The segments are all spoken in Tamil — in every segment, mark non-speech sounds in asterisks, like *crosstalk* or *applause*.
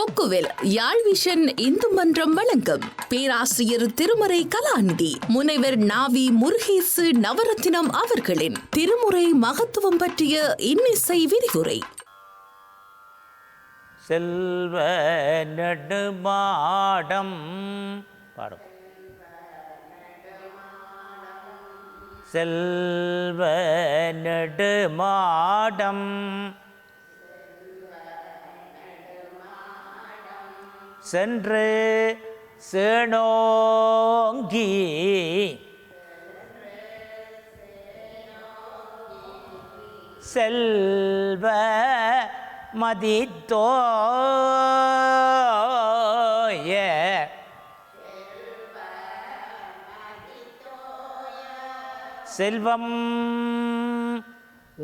கொக்குவில் யாழ் விஷன் இந்து மன்றம் வழங்கும் பேராசிரியர் திருமறை கலாநிதி முனைவர் நாவி முருகேசு நவரத்தினம் அவர்களின் திருமுறை மகத்துவம் பற்றிய இன்னிசை விரிவுரை. செல்வ நெடுமாடம். பாடும். செல்வ நெடுமாடம். சென்று சேனோங்கி செல்வ மதித்தோய. செல்வம்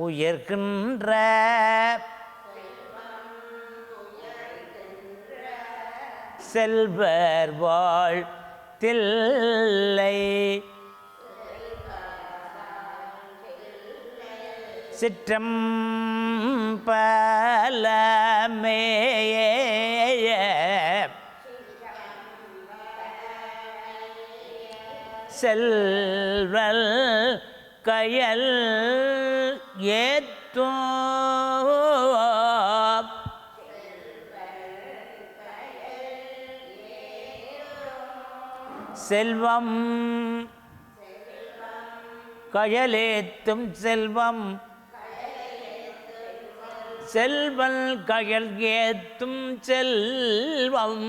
உயர்கின்ற செல்வர் வாழ் தில்லை சிற்றம் பலமேய செல்வல் கயல் ஏத்தோ செல்வம். கயலேத்தும் செல்வம். செல்வல் கயல் ஏத்தும் செல்வம்.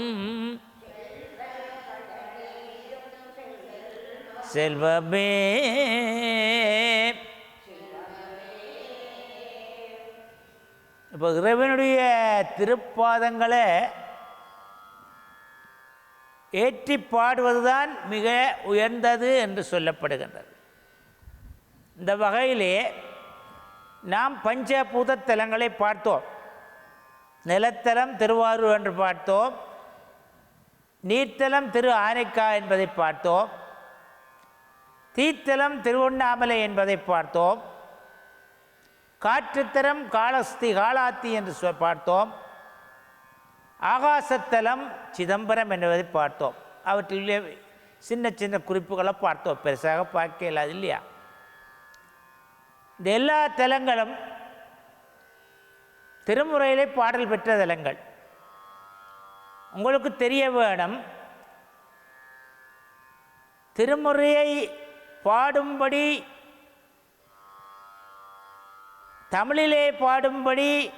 செல்வமே. இப்போ இறைவனுடைய திருப்பாதங்களை ஏற்றி பாடுவதுதான் மிக உயர்ந்தது என்று சொல்லப்படுகின்றது. இந்த வகையிலே நாம் பஞ்சபூத தலங்களை பார்த்தோம். நிலத்தலம் திருவாரூர் என்று பார்த்தோம். நீர்த்தலம் திரு ஆனைக்கா என்பதை பார்த்தோம். தீத்தலம் திருவண்ணாமலை என்பதை பார்த்தோம். காற்றுத்தரம் காலஸ்தி காலாத்தி என்று பார்த்தோம். ஆகாசத்தலம் சிதம்பரம் என்பதை பார்த்தோம். அவற்றிலே சின்ன சின்ன குறிப்புகளை பார்த்தோம். பெருசாக பார்க்க இல்லாது இல்லையா? இந்த எல்லா தலங்களும் திருமுறையிலே பாடல் பெற்ற தலங்கள். உங்களுக்கு தெரிய வேணும் திருமுறையை பாடும்படி தமிழிலே பாடும்படி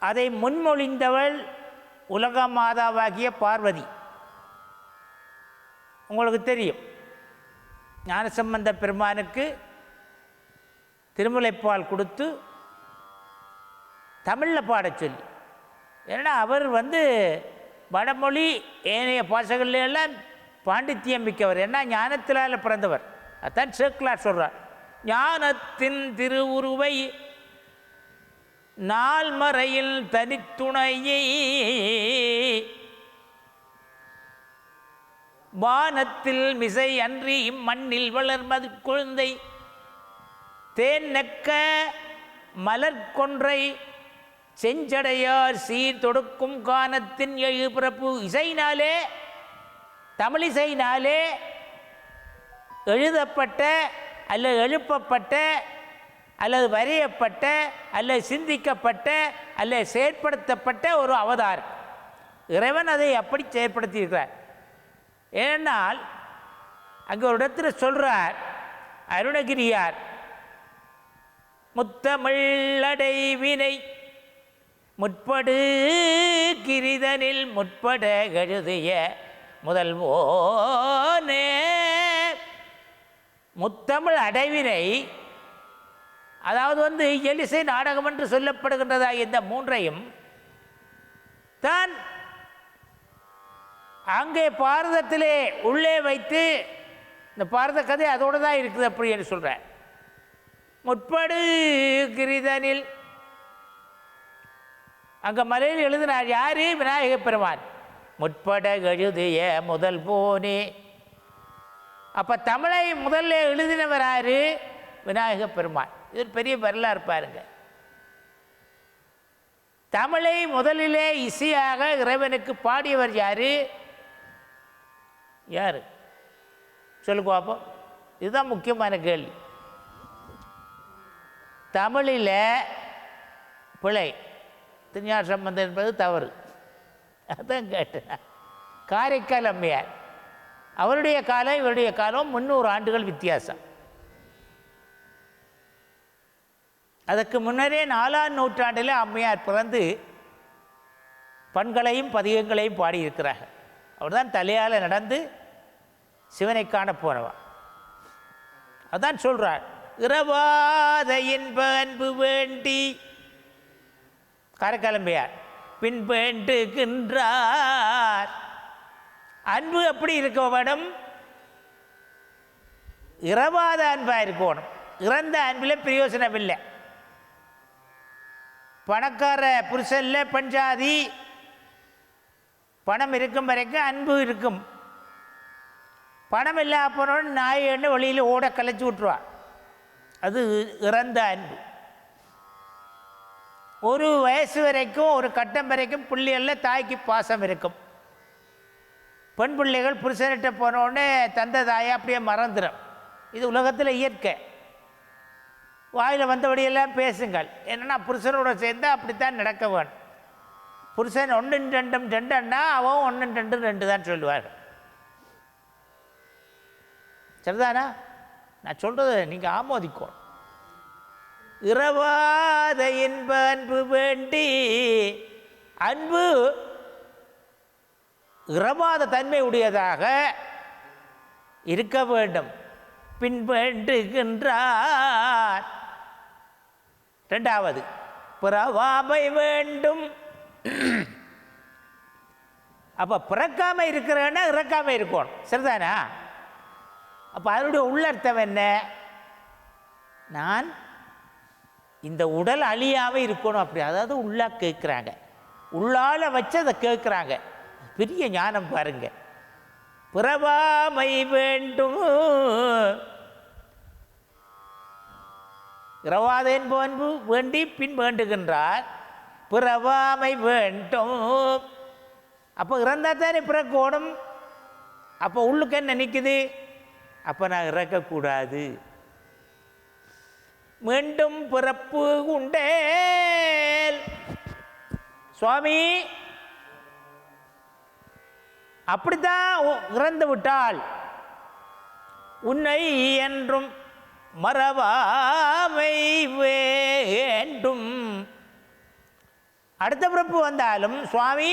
அதை முன்மொழிந்தவள் உலக மாதாவாகிய பார்வதி. உங்களுக்கு தெரியும். ஞானசம்பந்த பெருமானுக்கு திருமுலைப்பால் கொடுத்து தமிழில் பாடச் சொல்லி. ஏன்னா அவர் வந்து வடமொழி ஏனைய பாஷைகள்ல எல்லாம் பாண்டித்தியம் மிக்கவர். ஏன்னா ஞானத்திலால் பிறந்தவர். அதான் சேக்கிலார் சொல்கிறார் ஞானத்தின் திருவுருவை நால்மறையில் தனித்துணையை. வானத்தில் மிசை அன்றி இம்மண்ணில் வளர்மது குழந்தை. தேன் நெக்க செஞ்சடையார் சீர் தொடுக்கும் கானத்தின் எழு பிறப்பு இசைனாலே தமிழிசைனாலே எழுதப்பட்ட அல்ல எழுப்பப்பட்ட அல்லது வரையப்பட்ட அல்லது சிந்திக்கப்பட்ட அல்லது செயற்படுத்தப்பட்ட ஒரு அவதாரம். இறைவன் அதை அப்படி செயற்படுத்தியிருக்கிறார். ஏனால் அங்கே ஒரு இடத்துல சொல்கிறார் அருணகிரியார் முத்தமிழடைவினை முற்படு கிரிதனில் முற்பட எழுதிய முதல்வோனே முத்தமிழ் அடைவினை அதாவது வந்து எலிசை நாடகம் என்று சொல்லப்படுகின்றதா இந்த மூன்றையும் தான் அங்கே பாரதத்திலே உள்ளே வைத்து இந்த பாரத கதை அதோடு தான் இருக்குது அப்படி என்று சொல்கிறேன் முற்படு கிரிதனில். அங்கே மலையில் எழுதினார் யாரு? விநாயக பெருமான். முற்பட எழுதிய முதல் போனே. அப்போ தமிழை முதல்ல எழுதினவர் யார்? விநாயக பெருமான். இது ஒரு பெரிய வரலாறு பாருங்க. தமிழை முதலிலே இசையாக இறைவனுக்கு பாடியவர் யாரு? யாரு? சொல்லுங்க பார்ப்போம் இதுதான் முக்கியமான கேள்வி. தமிழில் பிழை. திருஞான சம்பந்தம் என்பது தவறு. அதான் கேட்டேன். காரைக்கால் அம்மையார். அவருடைய காலம் இவருடைய காலம் முந்நூறு ஆண்டுகள் வித்தியாசம். அதற்கு முன்னரே நாலாம் நூற்றாண்டில் அம்மையார் பிறந்து பண்களையும் பதிகங்களையும் பாடியிருக்கிறாங்க அவர் தான் தலையால் நடந்து சிவனை காண போனவா அதான் சொல்கிறார் இரவாத இன்ப அன்பு வேண்டி காரைக்காலம்பையார் பின் வேண்டுகின்றார். அன்பு எப்படி இருக்க வேணும் இரவாத அன்பாக இருக்கணும் இறந்த அன்பில் பிரயோசனம் இல்லை பணக்கார புருஷன்ல பஞ்சாதி. பணம் இருக்கும் வரைக்கும் அன்பு இருக்கும். பணம் இல்லா போனோட நாய் என்ன வழியில் ஓட கலைச்சி விட்ருவா அது இறந்த அன்பு. ஒரு வயசு வரைக்கும் ஒரு கட்டம் வரைக்கும் பிள்ளைகளில் தாய்க்கு பாசம் இருக்கும். பெண் பிள்ளைகள் புருஷன்கிட்ட போனோடனே தந்த தாயை அப்படியே மறந்துடும் இது உலகத்தில் இயற்கை. வாயில் வந்தபடியெல்லாம் பேசுங்கள். என்னன்னா புருஷனோட சேர்ந்து அப்படித்தான் நடக்க வேணும். புருஷன் ஒன்று ரெண்டும் ரெண்டுன்னா அவன் ஒன்று ரெண்டு ரெண்டு தான் சொல்லுவார்கள் சரிதானா? நான் சொல்கிறது நீங்கள் ஆமோதிக்கணும். இரவாத இன்ப அன்பு வேண்டி அன்பு இரவாத தன்மை உடையதாக இருக்க வேண்டும். பின் வேண்டுகின்றார். ரெண்டாவது பிறவாமை வேண்டும். அப்போ பிறக்காம இருக்கிறன்னா இறக்காம இருக்கணும். சரிதானா? அப்போ அதனுடைய உள்ளர்த்தம் என்ன? நான் இந்த உடல் அழியாம இருக்கணும் அப்படி. அதாவது உள்ளா கேட்குறாங்க உள்ளால வச்சு அதை கேட்குறாங்க பெரிய ஞானம் பாருங்க. பிறவாமை வேண்டும். இரவாதேன் போன்பு வேண்டி பின் வேண்டுகின்றார். பிறவாமை வேண்டும். அப்போ இறந்தால் தானே பிறக்கோடும் அப்போ உள்ளுக்கு என்ன நிற்குது அப்போ நான் இறக்கக்கூடாது. மீண்டும் பிறப்பு உண்டே சுவாமி அப்படித்தான் இறந்து விட்டால் உன்னை என்றும் மறவா அடுத்த பிறப்பு வந்தாலும் சுவாமி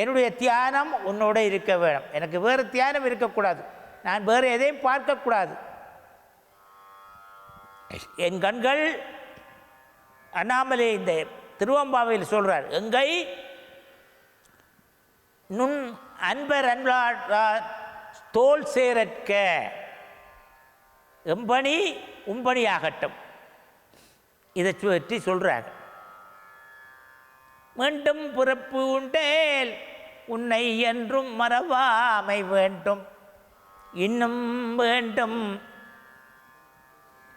என்னுடைய தியானம் உன்னோட இருக்க வேணும். எனக்கு வேறு தியானம் இருக்கக்கூடாது. நான் வேறு எதையும் பார்க்கக்கூடாது. என் கண்கள் அண்ணாமலை இந்த திருவம்பாவையில் சொல்கிறார் எங்கை நுண் அன்பர் அன்பா தோல் சேரற்க எம்பணி உம்பணி ஆகட்டும் இதை பற்றி சொல்கிறாங்க மீண்டும் பிறப்பு உண்டேல் உன்னை என்றும் மறவாமை வேண்டும். இன்னும் வேண்டும்.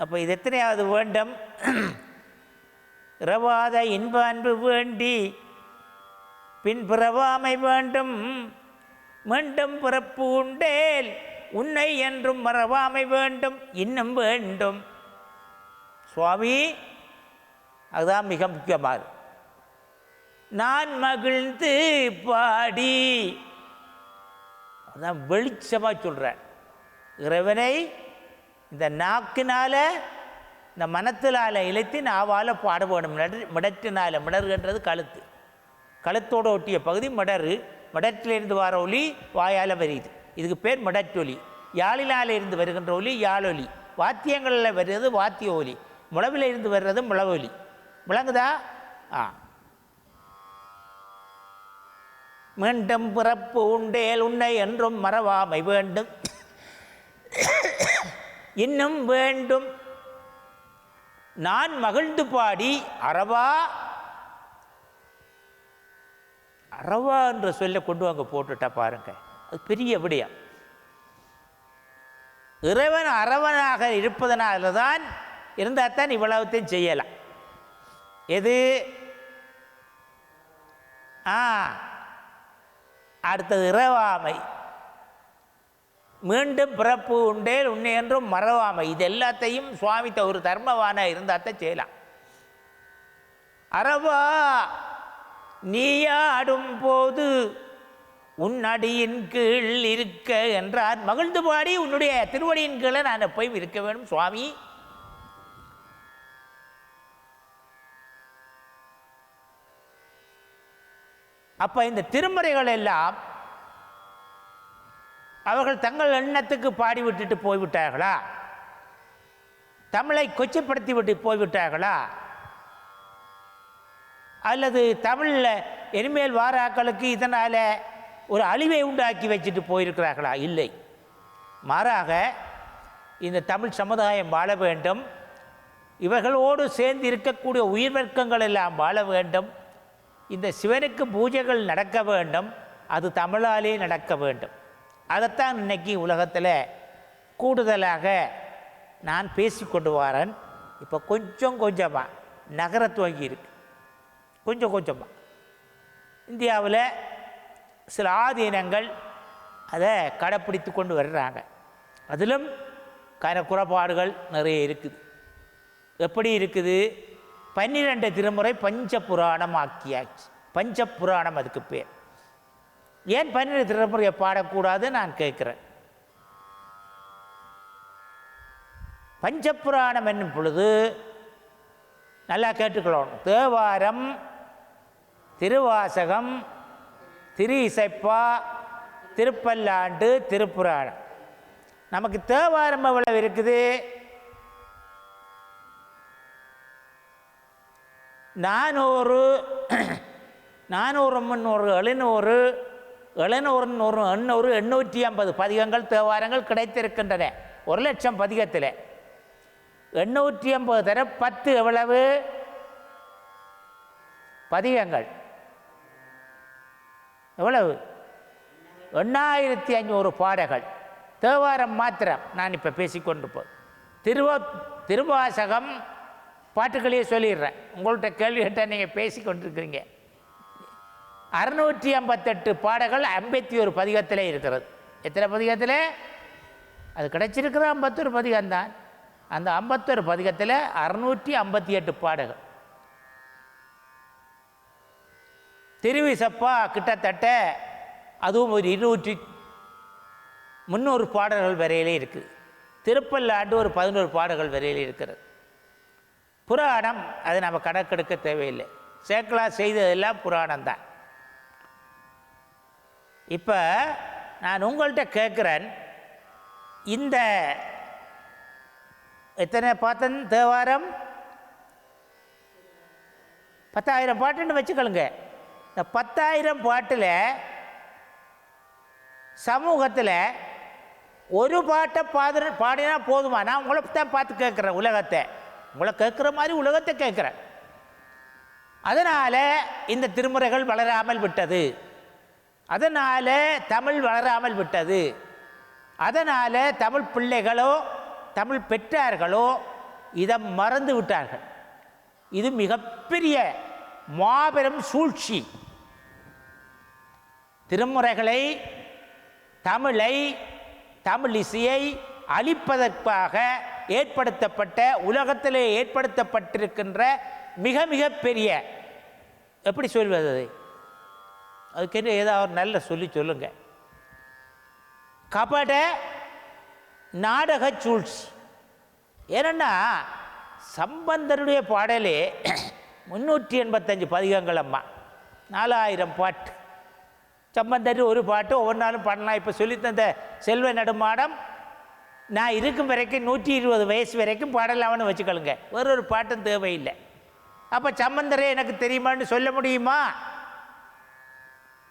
அப்போ இது எத்தனையாவது வேண்டும்? இரவாத இன்ப அன்பு வேண்டி பின் பிறவாமை வேண்டும். மீண்டும் பிறப்பு உண்டேல் உன்னை என்றும் மறவாமை வேண்டும். இன்னும் வேண்டும். சுவாமி அதுதான் மிக முக்கியமானது. நான் மகிழ்ந்து பாடி. அதான் வெளிச்சமாக சொல்கிறேன் இறைவனை இந்த நாக்கினால் இந்த மனத்தினால் இழைத்து நாவால் பாட வேணும். மிடற்றினால் மிடற்றினால கழுத்து. கழுத்தோடு ஒட்டிய பகுதி மிடரு மிடற்றிலிருந்து வர ஒலி வாயால் வருது இதுக்கு பேர் மிடற்றொலி. யாழினால் இருந்து வருகின்ற ஒலி யாழொலி. வாத்தியங்களில் வருகிறது வாத்திய ஒலி முளவில் இருந்து வர்றது முளவொலி முழங்குதா ஆ. மீண்டும் பிறப்பு உண்டேல் உன்னை என்றும் மறவாமை வேண்டும். இன்னும் வேண்டும். நான் மகிழ்ந்து பாடி அறவா அறவா என்ற சொல்ல கொண்டு வாங்க போட்டுட்டா பாருங்க. அது பெரிய விடயம். இறைவன் அறவனாக இருப்பதனால தான் இருந்தால் தான் இவ்வளவுத்தையும் செய்யலாம். எது? ஆ அடுத்தது இரவாமை. மீண்டும் பிறப்பு உண்டே உன்னை என்றும் மறவாமை. இது எல்லாத்தையும் சுவாமி த- ஒரு தர்மவான இருந்தாத்தான் செய்யலாம். அறவா நீயாடும் போது உன் அடியின் கீழ் இருக்க என்றார். மகிழ்ந்து பாடி உன்னுடைய திருவடியின் கீழே நான் போய் இருக்க வேண்டும் சுவாமி. அப்ப இந்த திருமுறைகள் எல்லாம் அவர்கள் தங்கள் எண்ணத்துக்கு பாடி விட்டுட்டு போய்விட்டார்களா? தமிழை கொச்சப்படுத்தி விட்டு போய்விட்டார்களா? அல்லது தமிழில் இனிமேல் வாராக்களுக்கு இதனால் ஒரு அழிவை உண்டாக்கி வச்சுட்டு போயிருக்கிறார்களா? இல்லை. மாறாக இந்த தமிழ் சமுதாயம் வாழ வேண்டும். இவர்களோடு சேர்ந்து இருக்கக்கூடிய உயிர் வர்க்கங்கள் எல்லாம் வாழ வேண்டும். இந்த சிவனுக்கு பூஜைகள் நடக்க வேண்டும் அது தமிழாலே நடக்க வேண்டும். அதைத்தான் இன்னைக்கு உலகத்தில் கூடுதலாக நான் பேசிக்கொண்டு வரேன். இப்போ கொஞ்சம் கொஞ்சமாக நகர துவங்கி இருக்கு. கொஞ்சம் கொஞ்சமாக இந்தியாவில் சில ஆதீனங்கள் அதை கடைப்பிடித்து கொண்டு வர்றாங்க. அதிலும் கர குறைபாடுகள் நிறைய இருக்குது. எப்படி இருக்குது? பன்னிரெண்டு திருமுறை பஞ்ச புராணம் ஆக்கியாச்சு பஞ்ச புராணம் அதுக்கு பேர். ஏன் பன்னிரெண்டு திருமுறையை பாடக்கூடாது நான் கேட்குறேன். பஞ்சபுராணம் என்னும் பொழுது நல்லா கேட்டுக்கொள்ளணும். தேவாரம் திருவாசகம் திரு இசைப்பா திருப்பல்லாண்டு திருப்புராணம். நமக்கு தேவாரம் எவ்வளவு இருக்குது? நானூறு நானூறு முந்நூறு எழுநூறு எழுநூறு நூறு எண்ணூறு எண்ணூற்றி ஐம்பது பதிகங்கள் தேவாரங்கள் கிடைத்திருக்கின்றன. ஒரு லட்சம் பதிகத்தில். எண்ணூற்றி ஐம்பது தர பத்து எவ்வளவு? பதிகங்கள். எவ்வளவு? எண்ணாயிரத்தி ஐநூறு பாடகள் தேவாரம் மாத்திரம் நான் இப்போ பேசிக்கொண்டிருப்போம் திருவ திருவாசகம் பாட்டுக்களையே சொல்லிடுறேன். உங்கள்கிட்ட கேள்வி கேட்டால் நீங்கள் பேசி கொண்டிருக்கிறீங்க. அறுநூற்றி ஐம்பத்தெட்டு பாடல்கள் ஐம்பத்தி ஒரு பதிகத்தில் இருக்கிறது. எத்தனை பதிகத்தில்? அது கிடைச்சிருக்கிற ஐம்பத்தொரு பதிகம்தான் அந்த ஐம்பத்தொரு பதிகத்தில் அறுநூற்றி ஐம்பத்தி எட்டு பாடல்கள். திருவிசப்பா கிட்டத்தட்ட அதுவும் ஒரு இருநூற்றி முந்நூறு பாடல்கள் வரையிலே இருக்குது திருப்பல்லாண்டு ஒரு பதினோரு பாடல்கள் வரையிலே இருக்கிறது. புராணம் அது நம்ம கணக்கெடுக்க தேவையில்லை. சேக்கலா செய்ததெல்லாம் புராணம் தான் இப்போ நான் உங்கள்கிட்ட கேட்குறேன் இந்த எத்தனை பார்த்தன் தேவாரம்? பத்தாயிரம் பாட்டுன்னு வச்சுக்கலுங்க இந்த பத்தாயிரம் பாட்டில் சமூகத்தில் ஒரு பாட்டை பாடு பாடினா போதுமா? நான் உங்களை தான் பார்த்து கேட்குறேன் உலகத்தை. உங்களை கேட்குற மாதிரி உலகத்தை கேட்குறேன் அதனால் இந்த திருமுறைகள் வளராமல் விட்டது. அதனால் தமிழ் வளராமல் விட்டது. அதனால் தமிழ் பிள்ளைகளோ தமிழ் பெற்றார்களோ இதை மறந்து விட்டார்கள். இது மிகப்பெரிய மாபெரும் சூழ்ச்சி. திருமுறைகளை தமிழை தமிழ் இசையை அழிப்பதற்காக ஏற்படுத்தப்பட்ட உலகத்திலே ஏற்படுத்தப்பட்டிருக்கின்ற மிக மிக பெரிய எப்படி சொல்வது அதை? அதுக்கென்று ஏதாவது ஒரு நல்ல சொல்லி சொல்லுங்க. கபட நாடக சூழ்ச்சி ஏன்னா சம்பந்தருடைய பாடலே *clears throat* முந்நூற்றி எண்பத்தஞ்சு பதிகங்கள் அம்மா. நாலாயிரம் பாட்டு. சம்பந்தர் ஒரு பாட்டு ஒவ்வொரு நாளும் பாடலாம் இப்போ சொல்லித்தந்த செல்வ நடுமாடம் நான் இருக்கும் வரைக்கும் நூற்றி இருபது வயசு வரைக்கும் பாடலாம்னு வச்சுக்கொள்ளுங்க. ஒரு ஒரு பாட்டும் தேவையில்லை. அப்போ சம்பந்தரே எனக்கு தெரியுமான்னு சொல்ல முடியுமா?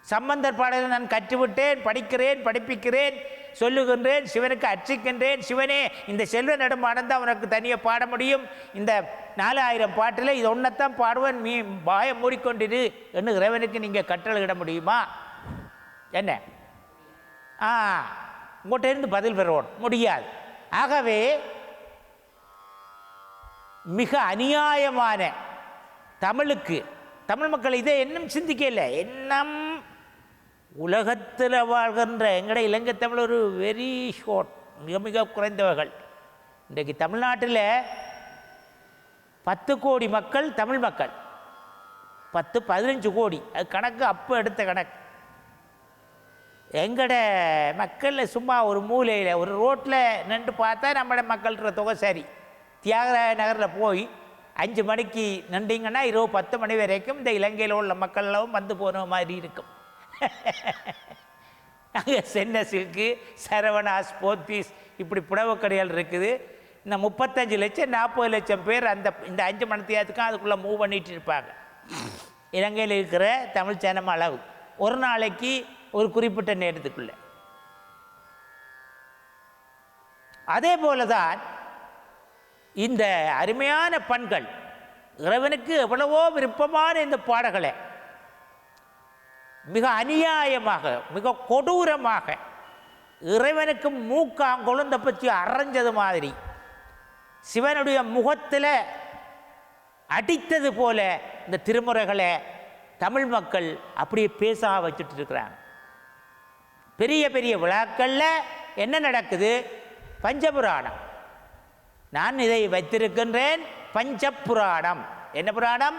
சம்பந்தர் பாடலை நான் கற்றுவிட்டேன் படிக்கிறேன் படிப்பிக்கிறேன் சொல்லுகின்றேன் சிவனுக்கு அர்ச்சிக்கின்றேன். சிவனே இந்த செல்வ நடுமாடம் தான் உனக்கு தனியாக பாட முடியும். இந்த நாலாயிரம் பாட்டில் இது ஒன்றைத்தான் பாடுவேன் மீ பாயம் மூடிக்கொண்டிரு என்று இறைவனுக்கு நீங்கள் கட்டளையிட முடியுமா? என்ன? ஆ. உங்கள்கிட்டருந்து பதில் பெறுவோம். முடியாது. ஆகவே மிக அநியாயமான தமிழுக்கு தமிழ் மக்கள் இதை இன்னும் சிந்திக்கல. இன்னும் உலகத்தில் வாழ்கின்ற எங்கட இலங்கை தமிழ் ஒரு வெரி ஷார்ட் மிக மிக குறைந்தவர்கள். இன்றைக்கு தமிழ்நாட்டில் பத்து கோடி மக்கள் தமிழ் மக்கள். பத்து பதினஞ்சு கோடி. அது கணக்கு அப்போ எடுத்த கணக்கு. எங்கட மக்களில் சும்மா ஒரு மூலையில் ஒரு ரோட்டில் நின்று பார்த்தா நம்மட மக்கள்கிற தொகை சரி. தியாகராய நகரில் போய் அஞ்சு மணிக்கு நின்றீங்கன்னா இரவு பத்து மணி வரைக்கும் இந்த இலங்கையில் உள்ள மக்கள்லாம் வந்து போன மாதிரி இருக்கும். *laughs* அங்கே சென்னை சில்க்கு சரவணாஸ் போத்தீஸ் இப்படி புடவக்கடைகள் இருக்குது. இந்த முப்பத்தஞ்சு லட்சம் நாற்பது லட்சம் பேர் அந்த இந்த அஞ்சு மணத்தியாத்துக்கும் அதுக்குள்ளே மூவ் பண்ணிட்டு இருப்பாங்க. இலங்கையில் இருக்கிற தமிழ் சேனம் அளவு ஒரு நாளைக்கு ஒரு குறிப்பிட்ட நேரத்துக்குள்ள. அதே போல தான் இந்த அருமையான பண்கள் இறைவனுக்கு எவ்வளவோ விருப்பமான இந்த பாடல்களை மிக அநியாயமாக மிக கொடூரமாக இறைவனுக்கு மூக்காங்குழந்த பற்றி அரைஞ்சது மாதிரி சிவனுடைய முகத்தில் அடித்தது போல இந்த திருமுறைகளை தமிழ் மக்கள் அப்படியே பேச வச்சுட்டு இருக்கிறாங்க. பெரிய பெரிய விழாக்களில் என்ன நடக்குது? பஞ்சபுராணம். நான் இதை வைத்திருக்கின்றேன் பஞ்சபுராணம். என்ன புராணம்?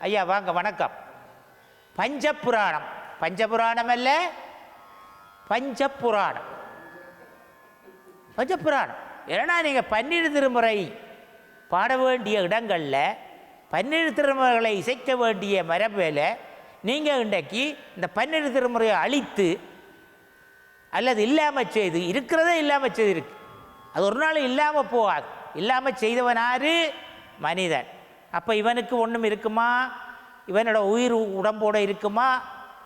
ஐயா வாங்க வணக்கம். பஞ்சபுராணம். பஞ்சபுராணம் அல்ல பஞ்சபுராணம். பஞ்சபுராணம். ஏன்னா நீங்கள் பன்னிரு திருமுறை பாட வேண்டிய இடங்களில் பன்னிரு திருமுறைகளை இசைக்க வேண்டிய மரபில் நீங்கள் இன்றைக்கு இந்த பன்னிரு திருமுறையை அழித்து அல்லது இல்லாமல் செய்து இருக்கிறதே இல்லாமல் செய்திருக்கு. அது ஒரு நாள் இல்லாமல் போகாது. இல்லாமல் செய்தவனாரு மனிதன். அப்போ இவனுக்கு ஒன்றும் இருக்குமா? இவனோட உயிர் உடம்போட இருக்குமா?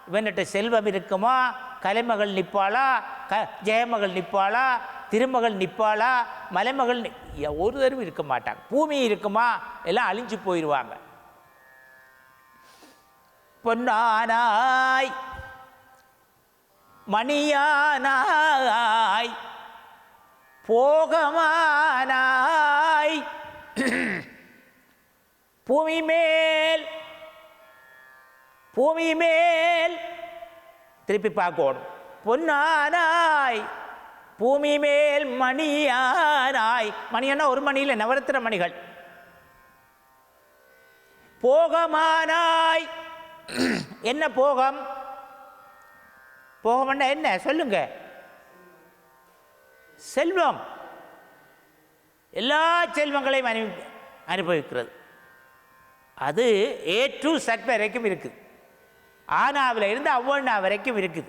இவன்கிட்ட செல்வம் இருக்குமா? கலைமகள் நிற்பாளா க ஜெயமகள் நிற்பாளா திருமகள் நிற்பாளா மலைமகள் ஒரு தடவை இருக்க மாட்டாங்க. பூமி இருக்குமா? எல்லாம் அழிஞ்சு போயிடுவாங்க பொன்னானாய் மணியானாய் போகமானாய். *clears throat* பூமி மேல் பூமி மேல் திருப்பி பார்க்கணும். பொன்னானாய் பூமி மேல் மணியானாய் மணியன்னா ஒரு மணியில் நவரத்திர மணிகள். போகமானாய். *clears throat* என்ன போகம்? போக வேண்டாம் என்ன? சொல்லுங்க. செல்வம். எல்லா செல்வங்களையும் அனு அனுபவிக்கிறது. அது ஏ டு சட் வரைக்கும் இருக்குது. ஆனாவில் இருந்து அவ்வண்ணா வரைக்கும் இருக்குது.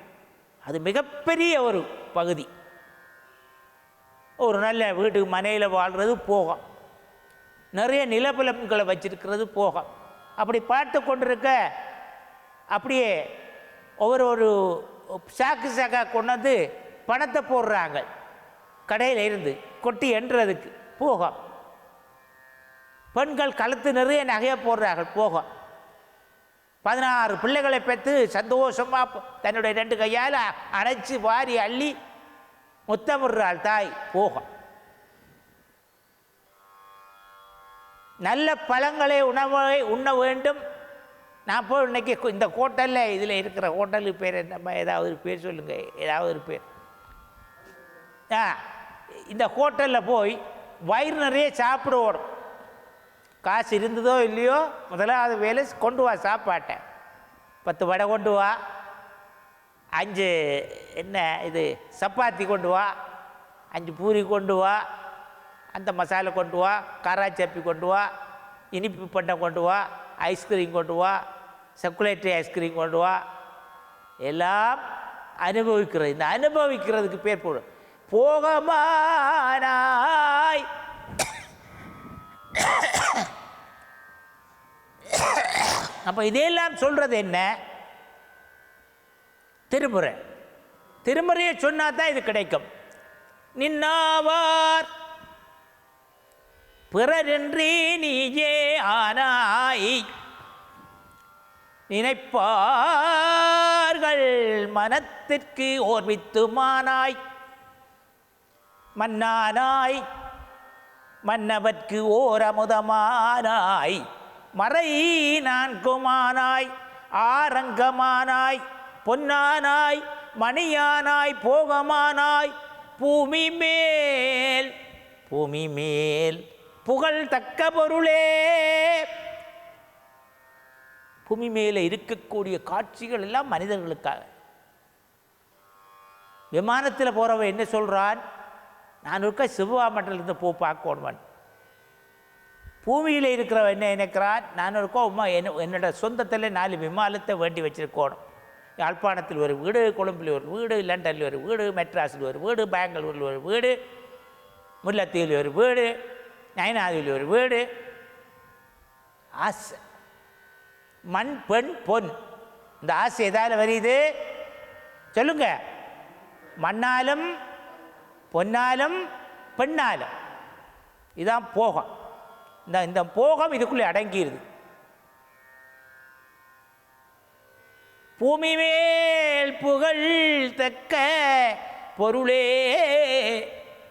அது மிகப்பெரிய ஒரு பகுதி. ஒரு நல்ல வீட்டுக்கு மனையில் வாழ்கிறது போகும். நிறைய நிலப்புலங்களை வச்சிருக்கிறது போகும். அப்படி பார்த்து கொண்டிருக்க அப்படியே ஒவ்வொரு ஒரு சாக்கு சாக்காக கொண்டாந்து பணத்தை போடுறாங்க. கடையில் இருந்து கொட்டி என்றதுக்கு போகம். பெண்கள் கழுத்து நிறைய நகையை போடுறார்கள் போகம். பதினாறு பிள்ளைகளை பெற்று சந்தோஷமாக தன்னுடைய ரெண்டு கையால் அணைச்சி வாரி அள்ளி முத்தமிடுறாள் தாய் போகம். நல்ல பழங்களை உணவை உண்ண வேண்டும். நான் போய் இன்றைக்கி இந்த ஹோட்டலில் இதில் இருக்கிற ஹோட்டலுக்கு பேர் என்னம்மா ஏதாவது ஒரு பேர் சொல்லுங்கள் ஏதாவது ஒரு பேர். ஆ இந்த ஹோட்டலில் போய் வயிறு நிறைய சாப்பிடுவோம். காசு இருந்ததோ இல்லையோ முதலாவது வேலை கொண்டு வா சாப்பாட்டை. பத்து வடை கொண்டு வா. அஞ்சு என்ன இது சப்பாத்தி கொண்டு வா. அஞ்சு பூரி கொண்டு வா. அந்த மசாலா கொண்டு வா. காராச்சப்பி கொண்டு வா. இனிப்பு பண்டை கொண்டு வா. ஐஸ்கிரீம் கொண்டு வா. செக்குலேட்டரி ஐஸ்கிரீம் கொண்டு வா. எல்லாம் அனுபவிக்கிறது. இந்த அனுபவிக்கிறதுக்கு பேர் போடும் போகமானாய். அப்போ இதையெல்லாம் சொல்கிறது என்ன? திருமுறை. திருமுறையை சொன்னா தான் இது கிடைக்கும். நின்னாவார். பிறரின்றி நீயே ஆனாய். நினைப்பார்கள் மனத்திற்கு ஓர்வித்துமானாய். மன்னானாய் மன்னவர்க்கு ஓர் அமுதமானாய் மறை நான்குமானாய் ஆரங்கமானாய் பொன்னானாய் மணியானாய் போகமானாய். பூமி மேல் பூமி மேல் புகழ் தக்க பொருளே. பூமி மேலே இருக்கக்கூடிய காட்சிகள் எல்லாம் மனிதர்களுக்காக. விமானத்தில் போகிறவன் என்ன சொல்கிறான் நான் இருக்க சிவா மண்டலத்தை போ பார்க்கணுவன் பூமியில் இருக்கிறவன் என்ன நினைக்கிறான்? நான் இருக்கோ உமா என்ன என்னோட சொந்தத்தில் நாலு விமானத்தை வேண்டி வச்சிருக்கணும். யாழ்ப்பாணத்தில் ஒரு வீடு கொழும்பில் ஒரு வீடு லண்டனில் ஒரு வீடு மெட்ராஸில் ஒரு வீடு பெங்களூரில் ஒரு வீடு முல்லத்தீவில் ஒரு வீடு நயனாதியில் ஒரு வீடு. ஆசை மண் பெண் பொன். இந்த ஆசை எதால் வருது? சொல்லுங்க. மண்ணாலும் பொன்னாலும் பெண்ணாலும். இதான் போகம். இந்த இந்த போகம் இதுக்குள்ளே அடங்கிடுது பூமி மேல் புகழ் தக்க பொருளே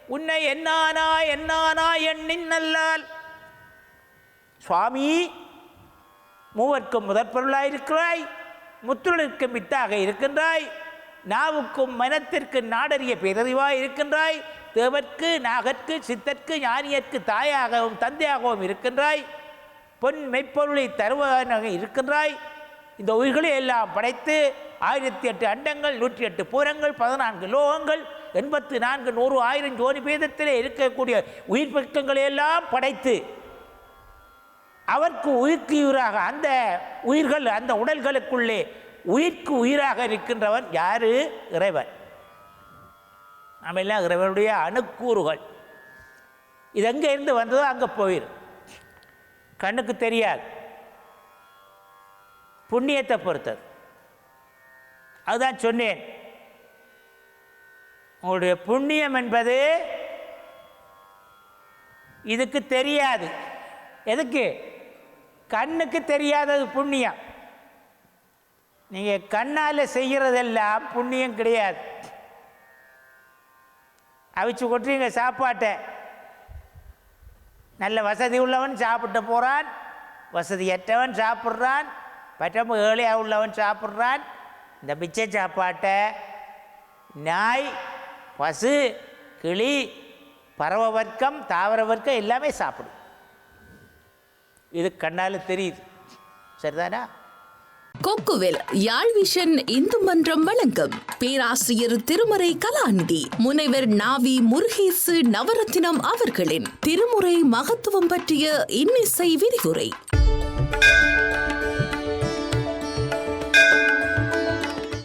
உன்னை என்னானா என்னானா எண்ணின் நல்லால். சுவாமி மூவர்க்கும் முதற் பொருளாயிருக்கிறாய் முத்துளுக்கும் வித்தாக இருக்கின்றாய் நாவுக்கும் மனத்திற்கு நாடறிய பேரறிவாய் இருக்கின்றாய் தேவர்க்கு நாகற்கு சித்தற்கு ஞானியற்கு தாயாகவும் தந்தையாகவும் இருக்கின்றாய் பொன் மெய்ப்பொருளை தருவதாக இருக்கின்றாய். இந்த உயிர்களை எல்லாம் படைத்து ஆயிரத்தி எட்டு அண்டங்கள் நூற்றி எட்டு பூரங்கள் பதினான்கு லோகங்கள் எண்பத்து நான்கு நூறு ஆயிரம் ஜோதி பேதத்திலே இருக்கக்கூடிய உயிர் பக்கங்களை எல்லாம் படைத்து அவருக்கு உயிர்க்கு உயிராக அந்த உயிர்கள் அந்த உடல்களுக்குள்ளே உயிர்க்கு உயிராக இருக்கின்றவன் யாரு? இறைவன். நம்ம எல்லாம் இறைவனுடைய அணுக்கூறுகள். இது எங்கே இருந்து வந்ததோ அங்கே போயிரு. கண்ணுக்கு தெரியாது. புண்ணியத்தை பொறுத்தது. அதுதான் சொன்னேன். உங்களுடைய புண்ணியம் என்பது இதுக்கு தெரியாது. எதுக்கு? கண்ணுக்கு தெரியாதது புண்ணியம். நீங்கள் கண்ணால் செய்கிறதெல்லாம் புண்ணியம் கிடையாது. அவிச்சு கொட்டுறீங்க சாப்பாட்டை. நல்ல வசதி உள்ளவன் சாப்பிட்டு போகிறான் வசதியற்றவன் சாப்பிட்றான். பற்றம்பு ஏழையாக உள்ளவன் சாப்பிட்றான். இந்த பிச்சை சாப்பாட்டை நாய் பசு கிளி பறவை வர்க்கம் தாவர வர்க்கம் எல்லாமே சாப்பிடும். இது கண்ணால் தெரியுது. சரிதானா? கொக்குவில் யாழ் விஷன் இந்து மன்றம் வழங்கும். பேராசிரியர் திருமறை கலாநிதி முனைவர் நாவி முருகேசு நவரத்தினம் அவர்களின் திருமுறை மகத்துவம் பற்றிய இன்னிசை விரிவுரை.